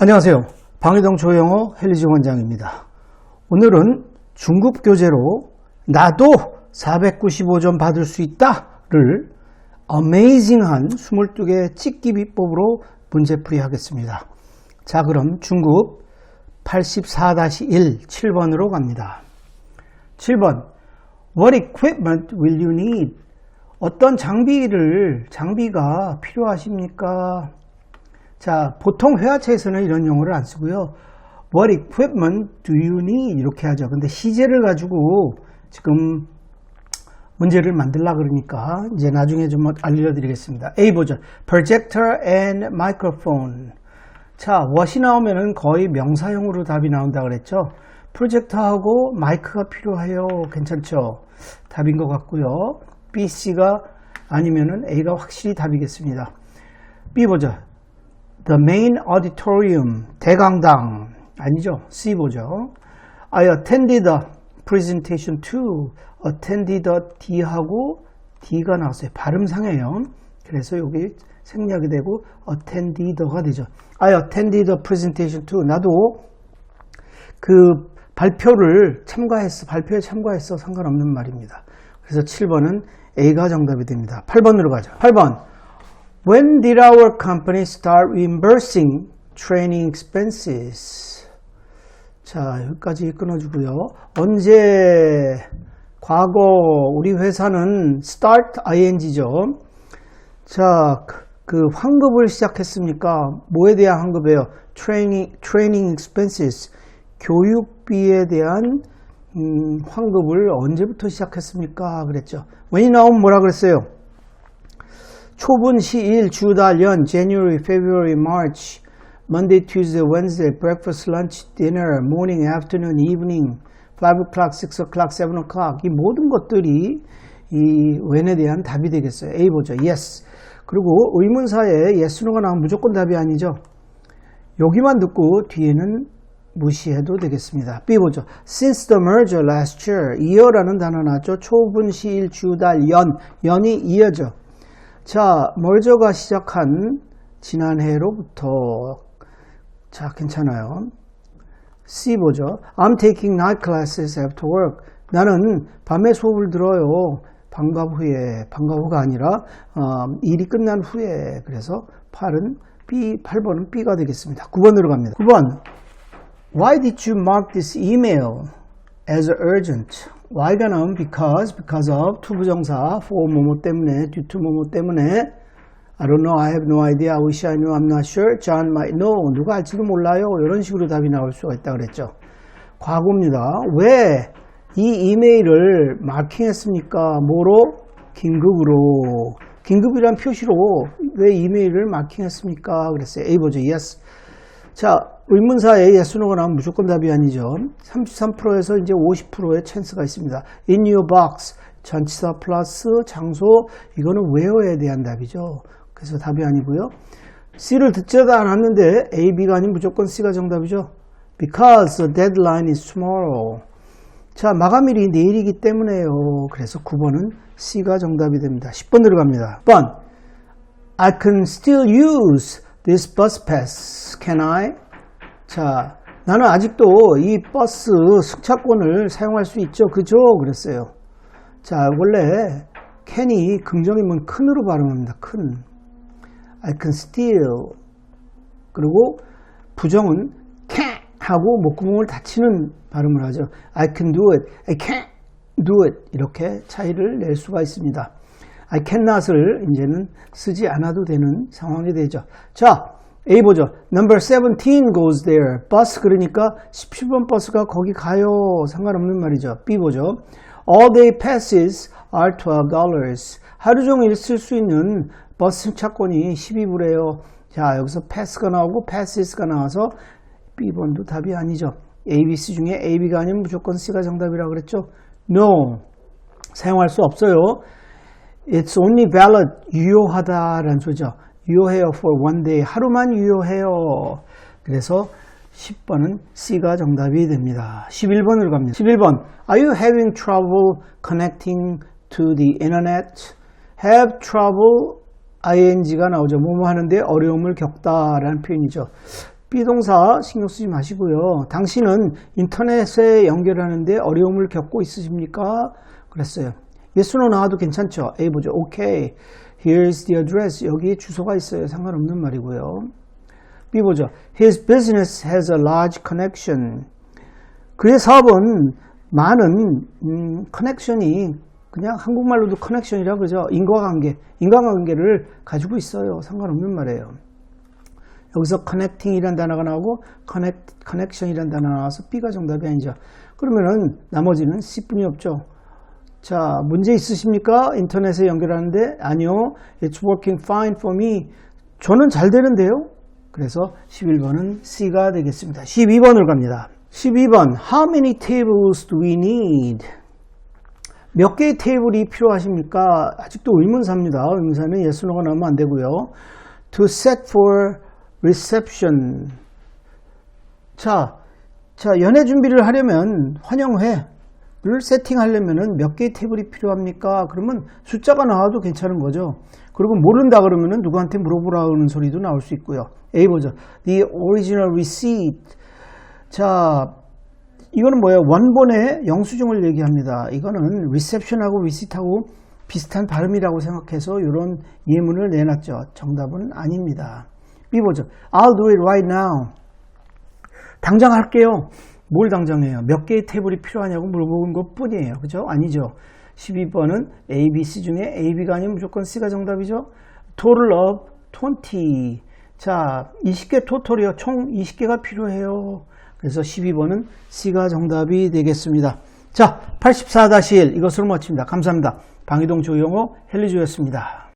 안녕하세요. 방해동 조영호 헬리지 원장입니다. 오늘은 중급 교재로 나도 495점 받을 수 있다를 어메이징한 22개 찍기 비법으로 문제풀이 하겠습니다. 자, 그럼 중급 84-1 7번으로 갑니다. 7번 What equipment will you need? 어떤 장비를 장비가 필요하십니까? 자, 보통 회화체에서는 이런 용어를 안 쓰고요. What equipment do you need? 이렇게 하죠. 근데 시제를 가지고 지금 문제를 만들라 그러니까 이제 나중에 좀 알려드리겠습니다. A 보죠. Projector and microphone. 자, what이 나오면은 거의 명사형으로 답이 나온다 그랬죠. 프로젝터하고 마이크가 필요해요. 괜찮죠? 답인 것 같고요. B, C가 아니면은 A가 확실히 답이겠습니다. B 보죠. The main auditorium. 대강당. 아니죠. C 보죠. I attended the presentation to. attended D하고 D가 나왔어요. 발음상해요. 그래서 여기 생략이 되고 attended가 되죠. I attended the presentation to. 나도 그 발표를 참가했어. 발표에 참가했어. 상관없는 말입니다. 그래서 7번은 A가 정답이 됩니다. 8번으로 가죠. 8번. When did our company start reimbursing training expenses? 자, 여기까지 끊어주고요. 언제, 과거, 우리 회사는 start ing죠. 자, 그 환급을 시작했습니까? 뭐에 대한 환급이에요? training, training expenses. 교육비에 대한 음, 환급을 언제부터 시작했습니까? 그랬죠. when이 나오면 뭐라 그랬어요? 초분 시일 주달 연 January, February, March, Monday, Tuesday, Wednesday, breakfast, lunch, dinner, morning, afternoon, evening, 5 o'clock, 6 o'clock, 7 o'clock 이 모든 것들이 이 when에 대한 답이 되겠어요. A 보죠. Yes. 그리고 의문사에 yes노가 나오면 무조건 답이 아니죠. 여기만 듣고 뒤에는 무시해도 되겠습니다. B 보죠. Since the merger last year, year라는 단어 나왔죠. 초분, 시일, 주 달, 연, 연이 이어져. 자, 멀저가 시작한 지난해로부터 자, 괜찮아요. C 보죠. I'm taking night classes after work. 나는 밤에 수업을 들어요. 방과 후에, 방과 후가 아니라 어, 일이 끝난 후에. 그래서 8은 B, 8번은 B가 되겠습니다. 9번으로 갑니다. 9번. Why did you mark this email as urgent? Why가 나오면 because, because of, 투부정사, for 뭐뭐 때문에, due to 뭐뭐 때문에, I don't know, I have no idea, I wish I knew, I'm not sure, John might know, 누가 알지도 몰라요. 이런 식으로 답이 나올 수가 있다 그랬죠. 과거입니다. 왜 이 이메일을 마킹했습니까? 뭐로? 긴급으로. 긴급이란 표시로 왜 이메일을 마킹했습니까? 그랬어요. A 보죠. Yes. 자, 의문사에 예스노가 나오면 무조건 답이 아니죠. 33%에서 이제 50%의 찬스가 있습니다. In your box. 전치사 플러스 장소. 이거는 where에 대한 답이죠. 그래서 답이 아니고요. C를 듣지도 않았는데 A, B가 아닌 무조건 C가 정답이죠. Because the deadline is tomorrow. 자, 마감일이 내일이기 때문에요. 그래서 9번은 C가 정답이 됩니다. 10번 들어갑니다. 10번. I can still use this bus pass. Can I? 자, 나는 아직도 이 버스 승차권을 사용할 수 있죠. 그죠? 그랬어요. 자, 원래 can이 긍정이면 큰으로 발음합니다. 큰. I can still. 그리고 부정은 can't 하고 목구멍을 닫히는 발음을 하죠. I can do it. I can't do it. 이렇게 차이를 낼 수가 있습니다. I cannot을 이제는 쓰지 않아도 되는 상황이 되죠. 자, A 보죠. Number 17 goes there. 버스 그러니까 17번 버스가 거기 가요. 상관없는 말이죠. B 보죠. All day passes are $12. 하루 종일 쓸 수 있는 버스 승차권이 12불이에요. 자, 여기서 pass가 나오고 passes가 나와서 B번도 답이 아니죠. A, B, C 중에 A, B가 아니면 무조건 C가 정답이라고 그랬죠. No. 사용할 수 없어요. It's only valid. 유효하다라는 소리죠. 유효해요 for one day. 하루만 유효해요. 그래서 10번은 C가 정답이 됩니다. 11번으로 갑니다. 11번. Are you having trouble connecting to the internet? have trouble ing가 나오죠. 뭐뭐 하는데 어려움을 겪다 라는 표현이죠. 비동사 신경 쓰지 마시고요. 당신은 인터넷에 연결하는데 어려움을 겪고 있으십니까? 그랬어요. 예수는 나와도 괜찮죠. A 보죠. 오케이. Here's the address. 여기 주소가 있어요. 상관없는 말이고요. B 보죠. His business has a large connection. 그의 사업은 많은 음, 커넥션이 그냥 한국말로도 커넥션이라 그러죠. 인과관계, 인과관계를 가지고 있어요. 상관없는 말이에요. 여기서 connecting이라는 단어가 나오고 connect, connection이라는 단어가 나와서 B가 정답이 아니죠. 그러면은 나머지는 C뿐이 없죠. 자, 문제 있으십니까? 인터넷에 연결하는데 아니요. It's working fine for me. 저는 잘 되는데요. 그래서 11번은 C가 되겠습니다. 12번을 갑니다. 12번 How many tables do we need? 몇 개의 테이블이 필요하십니까? 아직도 의문사입니다. 의문사는 예스노가 나오면 안 되고요. To set for reception. 자, 자 연애 준비를 하려면 환영회 를 세팅하려면 몇 개의 테이블이 필요합니까? 그러면 숫자가 나와도 괜찮은 거죠. 그리고 모른다 그러면 누구한테 물어보라는 소리도 나올 수 있고요. A 보죠. The original receipt. 자, 이거는 뭐예요? 원본의 영수증을 얘기합니다. 이거는 reception하고 receipt,하고 비슷한 발음이라고 생각해서 이런 예문을 내놨죠. 정답은 아닙니다. B 보죠. I'll do it right now. 당장 할게요. 뭘 당장해요? 몇 개의 테이블이 필요하냐고 물어보는 것 뿐이에요. 그죠? 아니죠. 12번은 A, B, C 중에 A, B가 아니면 무조건 C가 정답이죠. Total of 20. 자, 20개 토탈이요. 총 20개가 필요해요. 그래서 12번은 C가 정답이 되겠습니다. 자, 84-1 이것으로 마칩니다. 감사합니다. 방이동 조용호 헬리조였습니다.